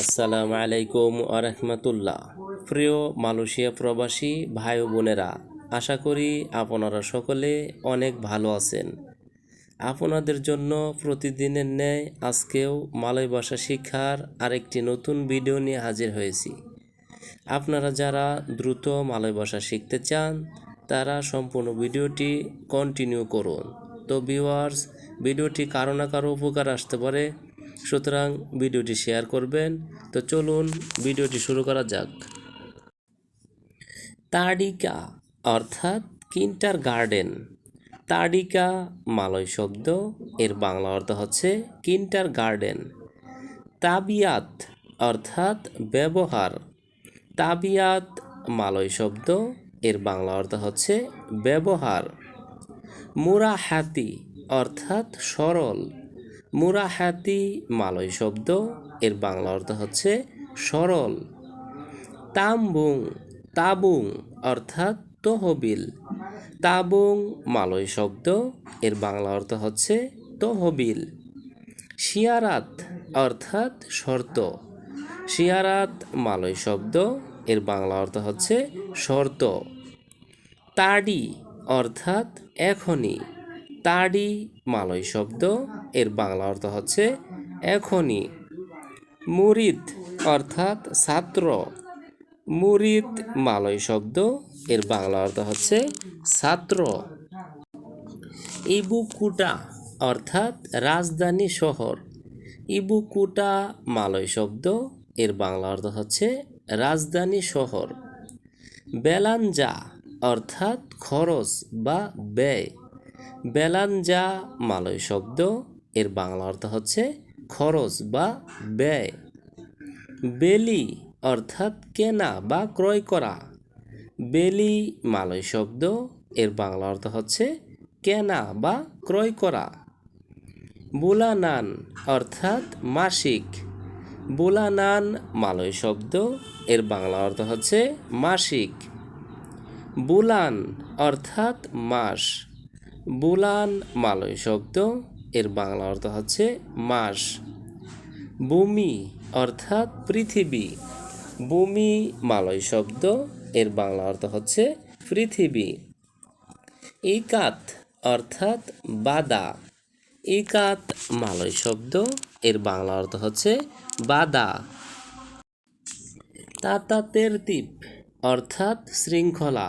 আসসালামু আলাইকুম আরহামতুল্লাহ প্রিয় মালয়েশিয়া প্রবাসী ভাই বোনেরা, আশা করি আপনারা সকলে অনেক ভালো আছেন। আপনাদের জন্য প্রতিদিনের ন্যায় আজকেও মালয় ভাষা শিক্ষার আরেকটি নতুন ভিডিও নিয়ে হাজির হয়েছি। আপনারা যারা দ্রুত মালয় ভাষা শিখতে চান, তারা সম্পূর্ণ ভিডিওটি কন্টিনিউ করুন। তো ভিউয়ার্স ভিডিওটি কারও না কারও উপকার আসতে পারে। সুতরাং ভিডিওটি শেয়ার করবেন। তো চলুন ভিডিওটি শুরু করা যাক। তাড়িকা অর্থাৎ কিন্টার গার্ডেন। তাড়িকা মালয় শব্দ, এর বাংলা অর্থ হচ্ছে কিন্টার গার্ডেন। তাবিয়াত অর্থাৎ ব্যবহার। তাবিয়াত মালয় শব্দ, এর বাংলা অর্থ হচ্ছে ব্যবহার। মুরাহাতি অর্থাৎ সরল। মুরাহাতি মালয় শব্দ, এর বাংলা অর্থ হচ্ছে সরল। তাম্বুং, তাবুং অর্থাৎ তহবিল। তাবুং মালয় শব্দ, এর বাংলা অর্থ হচ্ছে তহবিল। শিয়ারাত অর্থাৎ শর্ত। শিয়ারাত মালয় শব্দ, এর বাংলা অর্থ হচ্ছে শর্ত। তাড়ি অর্থাৎ এখনই। তাড়ি মালয় শব্দ এর বাংলা অর্থ হচ্ছে এখনই। মুরিদ অর্থাৎ ছাত্র। মুরিদ মালয় শব্দ, এর বাংলা অর্থ হচ্ছে ছাত্র। ইবুকুটা অর্থাৎ রাজধানী শহর। ইবুকুটা মালয় শব্দ, এর বাংলা অর্থ হচ্ছে রাজধানী শহর। বেলাঞ্জা অর্থাৎ খরচ বা ব্যয়। বেলাঞ্জা মালয় শব্দ এর বাংলা অর্থ হচ্ছে খরচ বা ব্যয়। বেলি অর্থাৎ কেনা বা ক্রয় করা। বেলি মালয় শব্দ, এর বাংলা অর্থ হচ্ছে কেনা বা ক্রয় করা। বুলানান অর্থাৎ মাসিক। বুলানান মালয় শব্দ, এর বাংলা অর্থ হচ্ছে মাসিক। বুলান অর্থাৎ মাস। বুলান মালয় শব্দ এর বাংলা অর্থ হচ্ছে মাস। ভূমি অর্থাৎ পৃথিবী। ভূমি মালয় শব্দ এর বাংলা অর্থ হচ্ছে পৃথিবী। ইকাত অর্থাৎ বাদা। ইকাত মালয় শব্দ এর বাংলা অর্থ হচ্ছে বাদা। তাতা তেরতিপ অর্থাৎ শৃঙ্খলা।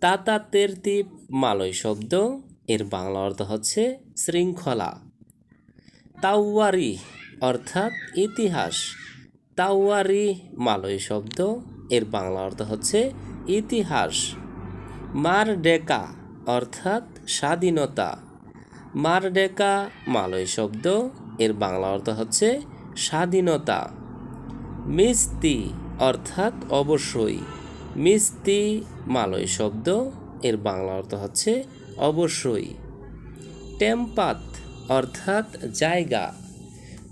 তাতা তেরতিপ মালয় শব্দ এর বাংলা অর্থ হচ্ছে শৃঙ্খলা। তাওয়ারি অর্থাৎ ইতিহাস। তাওয়ারি মালয় শব্দ, এর বাংলা অর্থ হচ্ছে ইতিহাস। মার ডেকা অর্থাৎ স্বাধীনতা। মার ডেকা মালয় শব্দ, এর বাংলা অর্থ হচ্ছে স্বাধীনতা। মিস্তি অর্থাৎ অবশ্যই। মিস্তি মালয় শব্দ, এর বাংলা অর্থ হচ্ছে অবশ্যই। টেম্পাত অর্থাৎ জায়গা।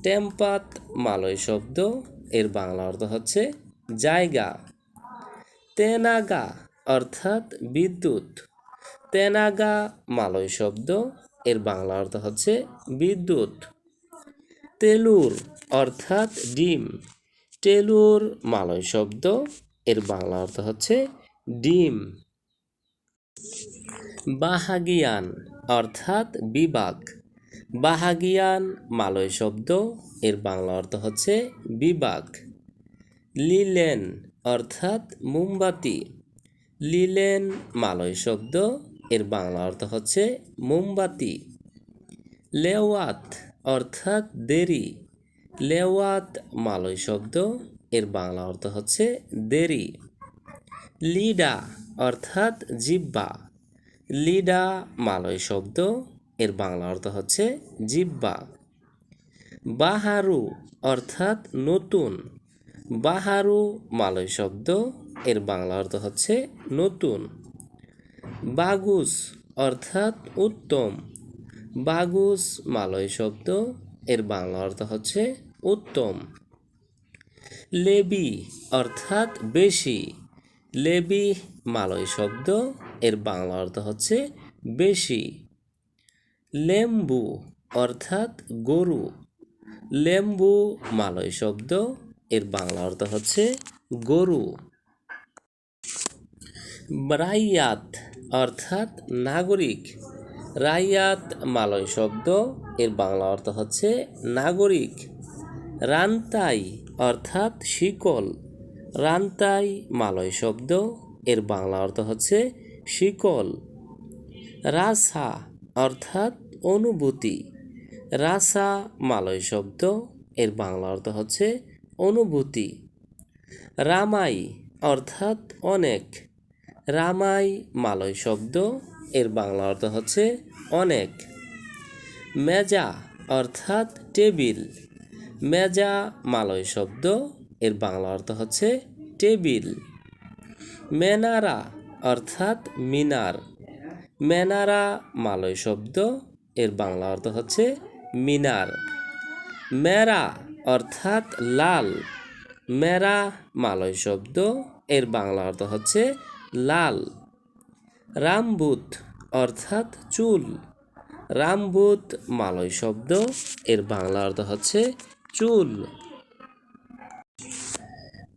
টেম্পাত মালয় শব্দ, এর বাংলা অর্থ হচ্ছে জায়গা। তেনাগা অর্থাৎ বিদ্যুৎ। তেনাগা মালয় শব্দ, এর বাংলা অর্থ হচ্ছে বিদ্যুৎ। তেলুর অর্থাৎ ডিম। টেলুর মালয় শব্দ, এর বাংলা অর্থ হচ্ছে ডিম। বাহাগিয়ান অর্থাৎ বিভাগ বাহাগিয়ান মালয় শব্দ, এর বাংলা অর্থ হচ্ছে বিভাগ লিলেন অর্থাৎ মোমবাতি। লিলেন মালয় শব্দ, এর বাংলা অর্থ হচ্ছে মোমবাতি। লেওয়াত অর্থাৎ দেরি। লেওয়াত মালয় শব্দ, এর বাংলা অর্থ হচ্ছে দেরি। লিডা অর্থাৎ জিব্বা। লিডা মালয় শব্দ, এর বাংলা অর্থ হচ্ছে জিব্বা। বাহারু অর্থাৎ নতুন। বাহারু মালয় শব্দ, এর বাংলা অর্থ হচ্ছে নতুন। বাগুস অর্থাৎ উত্তম। বাগুস মালয় শব্দ, এর বাংলা অর্থ হচ্ছে উত্তম। লেবি অর্থাৎ বেশি। লেবি মালয় শব্দ এর বাংলা অর্থ হচ্ছে বেশি। লেম্বু অর্থাৎ গরু। লেম্বু মালয় শব্দ, এর বাংলা অর্থ হচ্ছে গরু। রাইয়াত অর্থাৎ নাগরিক। রাইয়াত মালয় শব্দ, এর বাংলা অর্থ হচ্ছে নাগরিক। রান্তাই অর্থাৎ শিকল। রান্তাই মালয় শব্দ, এর বাংলা অর্থ হচ্ছে শিকল। রাসা অর্থাৎ অনুভূতি। রাসা মালয় শব্দ, এর বাংলা অর্থ হচ্ছে অনুভূতি। রামাই অর্থাৎ অনেক। রামাই মালয় শব্দ, এর বাংলা অর্থ হচ্ছে অনেক। মেজা অর্থাৎ টেবিল। মেজা মালয় শব্দ, এর বাংলা অর্থ হচ্ছে টেবিল। মেনারা অর্থাৎ মিনার। মেনারা মালয় শব্দ, এর বাংলা অর্থ হচ্ছে মিনার। মেরা অর্থাৎ লাল। মেরা মালয় শব্দ, এর বাংলা অর্থ হচ্ছে লাল। রামবুত অর্থাৎ চুল। রামবুত মালয় শব্দ, এর বাংলা অর্থ হচ্ছে চুল।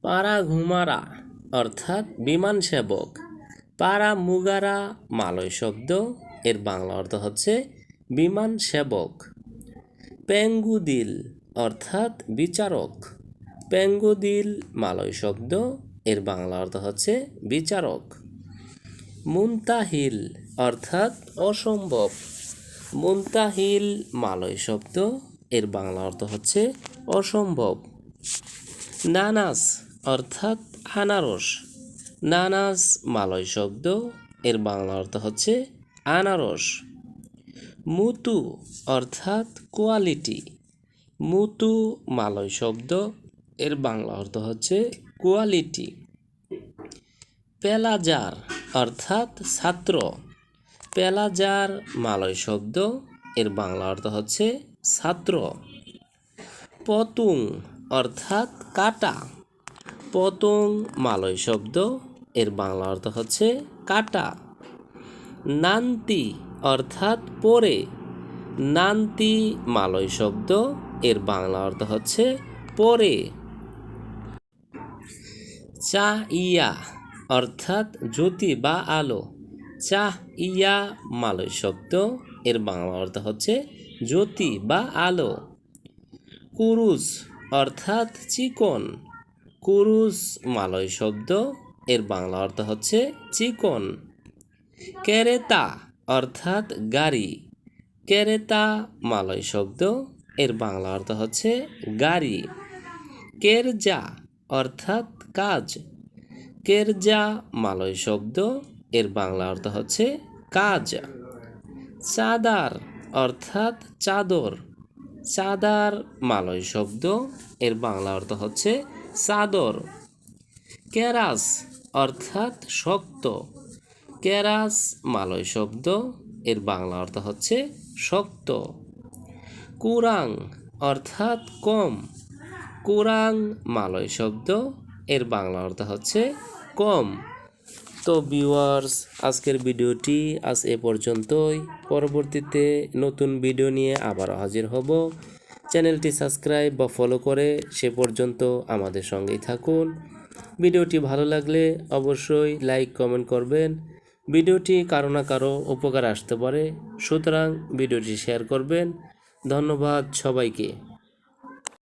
পাড়া ঘুমারা অর্থাৎ বিমান সেবক। পাড়া মুগারা মালয় শব্দ, এর বাংলা অর্থ হচ্ছে বিমান সেবক। পেঙ্গুদিল অর্থাৎ বিচারক। পেঙ্গুদিল মালয় শব্দ, এর বাংলা অর্থ হচ্ছে বিচারক। মুন্তাহিল অর্থাৎ অসম্ভব। মুন্তাহিল মালয় শব্দ, এর বাংলা অর্থ হচ্ছে অসম্ভব। নানাস অর্থাৎ আনারস। নানাস মালয় শব্দ, এর বাংলা অর্থ হচ্ছে আনারস। মুতু অর্থাৎ কোয়ালিটি। মুতু মালয় শব্দ, এর বাংলা অর্থ হচ্ছে কোয়ালিটি। পেলাজার অর্থাৎ ছাত্র। পেলাজার মালয় শব্দ, এর বাংলা অর্থ হচ্ছে ছাত্র। পতুং অর্থাৎ কাটা। পতং মালয় শব্দ এর বাংলা অর্থ হচ্ছে কাটা। নান্তি অর্থাৎ পরে। নান্তি মালয় শব্দ, এর বাংলা অর্থ হচ্ছে পরে। চা ইয়া অর্থাৎ জ্যোতি বা আলো। চা ইয়া মালয় শব্দ, এর বাংলা অর্থ হচ্ছে জ্যোতি বা আলো। কুরুজ অর্থাৎ চিকন। কুরুজ মালয় শব্দ এর বাংলা অর্থ হচ্ছে চিকন। কেরেতা অর্থাৎ গাড়ি। কেরেতা মালয় শব্দ, এর বাংলা অর্থ হচ্ছে গাড়ি। কেরজা অর্থাৎ কাজ। কেরজা মালয় শব্দ, এর বাংলা অর্থ হচ্ছে কাজ। চাদার অর্থাৎ চাদর। চাদার মালয় শব্দ, এর বাংলা অর্থ হচ্ছে চাদর। কেরাস অর্থাৎ শক্ত। কেরাস, মালয় শব্দ, এর বাংলা অর্থ হচ্ছে শক্ত। কুরাং অর্থাৎ কম। কুরাং, মালয় শব্দ, এর বাংলা অর্থ হচ্ছে কম। তো ভিউয়ার্স, আজকের ভিডিওটি আজ এ পর্যন্তই। পরবর্তীতে নতুন ভিডিও নিয়ে আবার হাজির হব। চ্যানেলটি সাবস্ক্রাইব বা ফলো করে সে পর্যন্ত আমাদের সঙ্গেই থাকুন। ভিডিওটি ভালো লাগলে অবশ্যই লাইক, কমেন্ট করবেন। ভিডিওটি কারও না কারও উপকার আসতে পারে। সুতরাং ভিডিওটি শেয়ার করবেন। ধন্যবাদ সবাইকে।